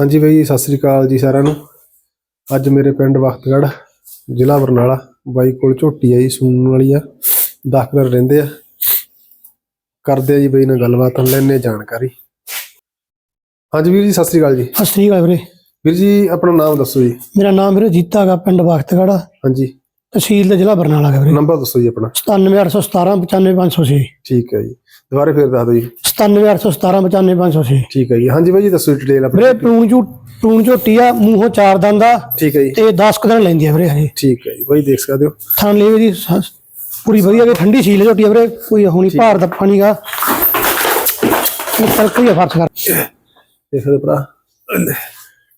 ਹਾਂਜੀ ਬਾਈ ਸਤਿ ਸ੍ਰੀ ਅਕਾਲ ਜੀ ਸਾਰਿਆਂ ਨੂੰ। ਅੱਜ ਮੇਰੇ ਪਿੰਡ ਵਖਤਗੜ੍ਹ ਜ਼ਿਲ੍ਹਾ ਬਰਨਾਲਾ ਬਾਈ ਕੋਲ ਝੋਟੀ ਆਈ ਸੂਣ ਵਾਲੀ ਆ। ਦਖਦਰ ਰਹਿੰਦੇ ਆ। ਕਰਦੇ ਆ ਜੀ ਬਾਈ ਨਾਲ ਗੱਲਬਾਤ ਲੈਣੇ ਜਾਣਕਾਰੀ। ਹਾਂਜੀ ਵੀਰ ਜੀ ਸਤਿ ਸ੍ਰੀ ਅਕਾਲ ਜੀ। ਸਤਿ ਸ੍ਰੀ ਅਕਾਲ ਵੀਰੇ। ਵੀਰ ਜੀ ਆਪਣਾ ਨਾਮ ਦੱਸੋ ਜੀ। ਮੇਰਾ ਨਾਮ ਵੀਰੇ ਜੀਤਾ ਗਾ ਪਿੰਡ ਬਖਤਗੜ੍ਹ ਹਾਂਜੀ। ਤਹਿਸੀਲ ਦੇ ਜ਼ਿਲ੍ਹਾ ਬਰਨਾਲਾ ਗਾ ਵੀਰੇ। ਨੰਬਰ ਦੱਸੋ ਜੀ ਆਪਣਾ। 97817 95506 ਠੀਕ ਹੈ ਜੀ। ਦੁਬਾਰੇ ਫੇਰ ਦੱਸ ਦਿਓ ਜੀ। 97817 95506 ਠੀਕ ਹੈ ਜੀ। ਹਾਂਜੀ ਬਾਈ ਜੀ ਦੱਸੋ ਡਿਟੇਲ ਆਪਣੀ। ਵੀਰੇ ਪੂਣ ਝੂ ਪੂਣ ਝੋਟੀ ਆ ਮੂੰਹੋਂ ਚਾਰ ਦੰਦ ਆ ਠੀਕ ਹੈ ਜੀ। ਤੇ 10 ਕੁ ਦਿਨ ਲੈਂਦੀ ਆ ਵੀਰੇ ਹਜੇ। ਠੀਕ ਹੈ ਜੀ। ਬਾਈ ਦੇਖ ਸਕਦੇ ਹੋ। ਥਣ ਲਈ ਦੀ ਪੂਰੀ ਵਧੀਆ ਗੀ ਠੰਡੀ ਸੀਲ ਝੋਟੀ ਆ ਵੀਰੇ। ਕੋਈ ਹੋਣੀ ਭਾਰ ਦਾ ਪਾਣੀ ਗਾ ਤਲਕ ਹੀ ਆ ਫਰਸ਼ ਕਰ ਦੇਖ ਸਕਦੇ ਭਰਾ।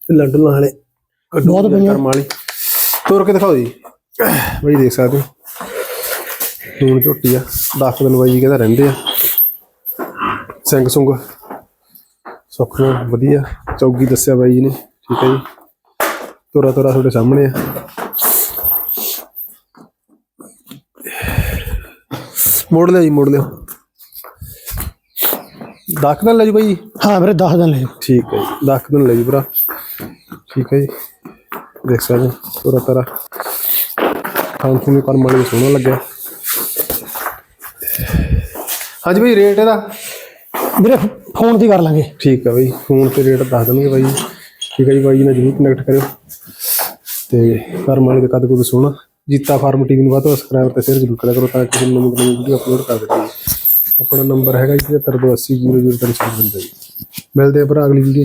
ਲੱਡੂ ਵਾਲੇ। ਬਹੁਤ ਵਧੀਆ। ਕਰਮ ਵਾਲੀ। ਤੋਰ ਕੇ ਦਿਖਾਓ ਜੀ। ਬਈ ਦੇਖ ਸਕਦੇ ਹੋ। ਨੂਣ ਝੋਟੀ ਆ 10 ਦਿਨ ਬਾਈ ਜੀ ਕਹਿੰਦਾ ਰਹਿੰਦੇ ਆ। ਸਿੰਘ ਸੁੰਗ ਸੁੱਖ ਨਾਲ ਵਧੀਆ ਚੌਗੀ ਦੱਸਿਆ ਬਾਈ ਜੀ ਨੇ ਠੀਕ ਹੈ ਜੀ। ਤੋਰਾ ਤੋਰਾ ਤੁਹਾਡੇ ਸਾਹਮਣੇ ਆ। ਮੋੜ ਲਿਓ ਜੀ ਮੋੜ ਲਿਓ। ਦਸ ਦਿਨ ਲੈ ਜੀ ਬਾਈ ਜੀ। ਹਾਂ ਵੀਰੇ 10 ਦਿਨ ਲੈ ਜਾਓ। ਠੀਕ ਹੈ ਜੀ 10 ਦਿਨ ਲੈ ਜੀ ਭਰਾ। ਠੀਕ ਹੈ ਜੀ। ਦੇਖ ਸਕਦੇ ਹੋ ਪੂਰਾ ਤਰਾ। ਖਾਣ ਪੀਣ ਨੂੰ ਕਰਮ ਵਾਲੀ ਸੋਹਣਾ ਲੱਗਿਆ। ਹਾਂਜੀ ਭਾਈ ਰੇਟ ਇਹਦਾ? ਵੀਰੇ ਫੋਨ ਦੀ ਕਰ ਲਾਂਗੇ। ਠੀਕ ਹੈ ਭਾਈ ਫੋਨ ਤੇ ਰੇਟ ਦੱਸ ਦੇਣਗੇ ਭਾਈ ਠੀਕ ਹੈ ਜੀ ਭਾਈ ਜੀ ਨਾਲ ਜਰੂਰ ਕਨੈਕਟ ਕਰਿਓ। ਤੇ ਕਰਮ ਵਾਲੇ ਦਾ ਕਦ ਕੁਦ ਸੋਹਣਾ। ਜੀਤਾ ਫਾਰਮ ਟੀਵੀ ਨੂੰ ਵੱਧ ਤੋਂ ਸਬਸਕ੍ਰਾਈਬ ਤੇ ਸ਼ੇਅਰ ਜ਼ਰੂਰ ਕਰਿਆ ਕਰੋ ਤਾਂ ਕਿ ਨਵੀਂ ਨਵੀਂ ਵੀਡੀਓ ਅਪਲੋਡ ਕਰ ਦੇਵਾਂਗੇ ਆਪਣਾ ਨੰਬਰ ਹੈਗਾ ਜੀ 73800003 ਜੀ ਮਿਲਦੇ ਆ ਭਰਾ ਅਗਲੀ ਵੀਡੀਓ